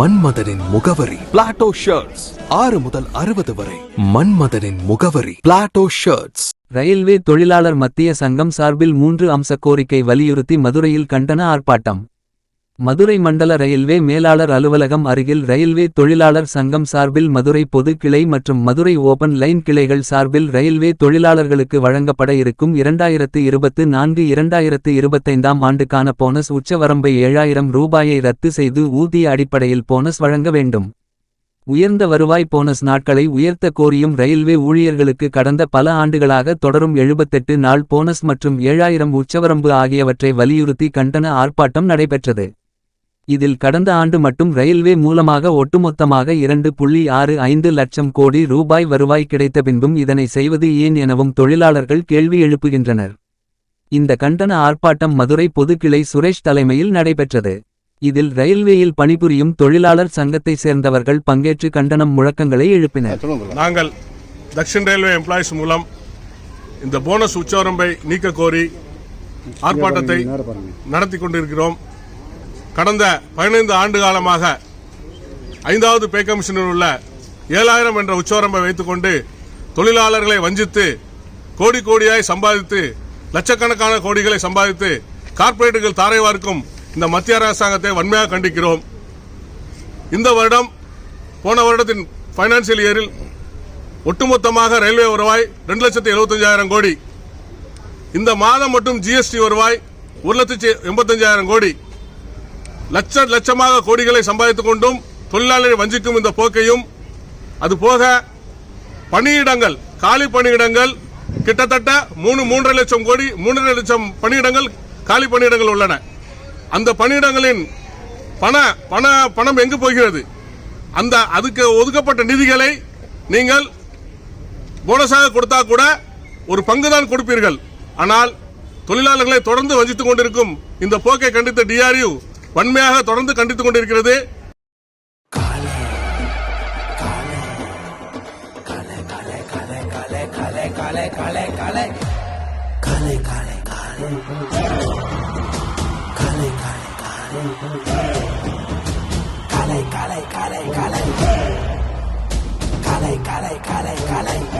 மன்மதனின் முகவரி. Plato shirts ஆறு முதல் அறுபது வரை. மன்மதனின் முகவரி. பிளாட்டோ ஷர்ட்ஸ் ரயில்வே தொழிலாளர் மத்திய சங்கம் சார்பில் மூன்று அம்ச கோரிக்கை வலியுறுத்தி மதுரையில் கண்டன ஆர்ப்பாட்டம். மதுரை மண்டல ரயில்வே மேலாளர் அலுவலகம் அருகில் ரயில்வே தொழிலாளர் சங்கம் சார்பில் மதுரை பொது கிளை மற்றும் மதுரை ஓபன் லைன் கிளைகள் சார்பில் ரயில்வே தொழிலாளர்களுக்கு வழங்கப்பட இருக்கும் இரண்டாயிரத்து இருபத்து நான்கு இரண்டாயிரத்து இருபத்தைந்தாம் ஆண்டுக்கான போனஸ் உச்சவரம்பை ஏழாயிரம் ரூபாயை ரத்து செய்து ஊதிய அடிப்படையில் போனஸ் வழங்க வேண்டும். உயர்ந்த வருவாய் போனஸ் நாட்களை உயர்த்த கோரியும் ரயில்வே ஊழியர்களுக்கு கடந்த பல ஆண்டுகளாக தொடரும் எழுபத்தெட்டு நாள் போனஸ் மற்றும் ஏழாயிரம் உச்சவரம்பு ஆகியவற்றை வலியுறுத்தி கண்டன ஆர்ப்பாட்டம் நடைபெற்றது. இதில் கடந்த ஆண்டு மட்டும் ரயில்வே மூலமாக ஒட்டுமொத்தமாக இரண்டு புள்ளி ஆறு ஐந்து லட்சம் கோடி ரூபாய் வருவாய் கிடைத்த பின்பும் இதனை செய்வது ஏன் எனவும் தொழிலாளர்கள் கேள்வி எழுப்புகின்றனர். இந்த கண்டன ஆர்ப்பாட்டம் மதுரை பொதுக்கிளை சுரேஷ் தலைமையில் நடைபெற்றது. இதில் ரயில்வேயில் பணிபுரியும் தொழிலாளர் சங்கத்தை சேர்ந்தவர்கள் பங்கேற்று கண்டனம் முழக்கங்களை எழுப்பினர். நாங்கள் தக்ஷின் ரயில்வே எம்ப்ளாயிஸ் மூலம் இந்த போனஸ் உச்சவரம்பை நீக்க கோரி ஆர்ப்பாட்டத்தை நடத்தி கொண்டிருக்கிறோம். கடந்த பதினைந்து ஆண்டு காலமாக ஐந்தாவது பே கமிஷனில் உள்ள ஏழாயிரம் என்ற உச்சவரம்பை வைத்துக்கொண்டு தொழிலாளர்களை வஞ்சித்து கோடி கோடியாய் சம்பாதித்து லட்சக்கணக்கான கோடிகளை சம்பாதித்து கார்ப்பரேட்டுகள் தாரை வார்க்கும் இந்த மத்திய அரசாங்கத்தை வன்மையாக கண்டிக்கிறோம். இந்த வருடம் போன வருடத்தின் பைனான்சியல் இயரில் ஒட்டுமொத்தமாக ரயில்வே வருவாய் ரெண்டு லட்சத்தி எழுபத்தஞ்சாயிரம் கோடி. இந்த மாதம் மட்டும் ஜிஎஸ்டி வருவாய் ஒரு லட்சத்தி எண்பத்தஞ்சாயிரம் கோடி. லட்ச லட்சமாக கோடிகளை சம்பாதித்துக் கொண்டும் தொழிலாளரை வஞ்சிக்கும் இந்த போக்கையும் அதுபோக பணியிடங்கள் காலி பணியிடங்கள் கிட்டத்தட்ட மூணு மூன்றரை லட்சம் கோடி மூன்றரை லட்சம் பணியிடங்கள் காலி பணியிடங்கள் உள்ளன. அந்த பணியிடங்களின் பண பண பணம் எங்கு போகிறது? அந்த அதுக்கு ஒதுக்கப்பட்ட நிதிகளை நீங்கள் போனஸாக கொடுத்தா கூட ஒரு பங்கு தான் கொடுப்பீர்கள். ஆனால் தொழிலாளர்களை தொடர்ந்து வஞ்சித்துக் கொண்டிருக்கும் இந்த போக்கை கண்டித்த டிஆர்யூ வன்மையாக தொடர்ந்து கண்டித்துக் கொண்டிருக்கிறது கலை கலை கலை கலை கலை கலை கலை